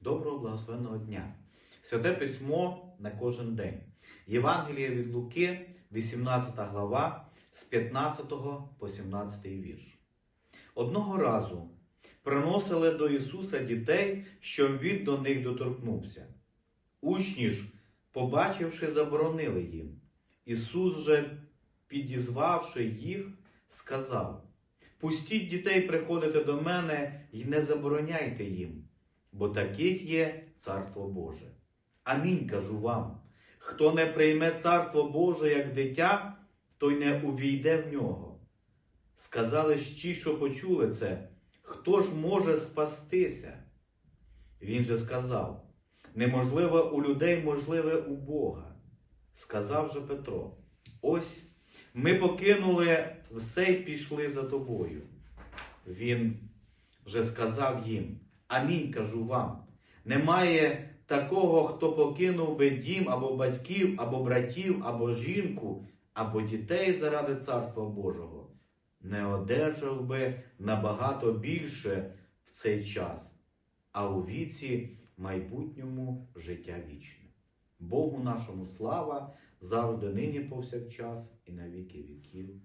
Доброго благословенного дня! Святе письмо на кожен день. Євангеліє від Луки, 18 глава, з 15 по 17 вірш. Одного разу приносили до Ісуса дітей, щоб він до них доторкнувся. Учні ж, побачивши, заборонили їм. Ісус же, підізвавши їх, сказав: Пустіть дітей приходити до мене і не забороняйте їм, бо таких є Царство Боже. Амінь кажу вам. Хто не прийме Царство Боже як дитя, той не увійде в нього. Сказали ж ті, що почули це, хто ж може спастися? Він же сказав: неможливе у людей, можливе у Бога. Сказав же Петро: Ось ми покинули все й пішли за тобою. Він вже сказав їм: Амінь кажу вам. Немає такого, хто покинув би дім або батьків, або братів, або жінку, або дітей заради Царства Божого, не одержав би набагато більше в цей час, а у віці майбутньому життя вічне. Богу нашому слава завжди нині повсякчас і на віки віків.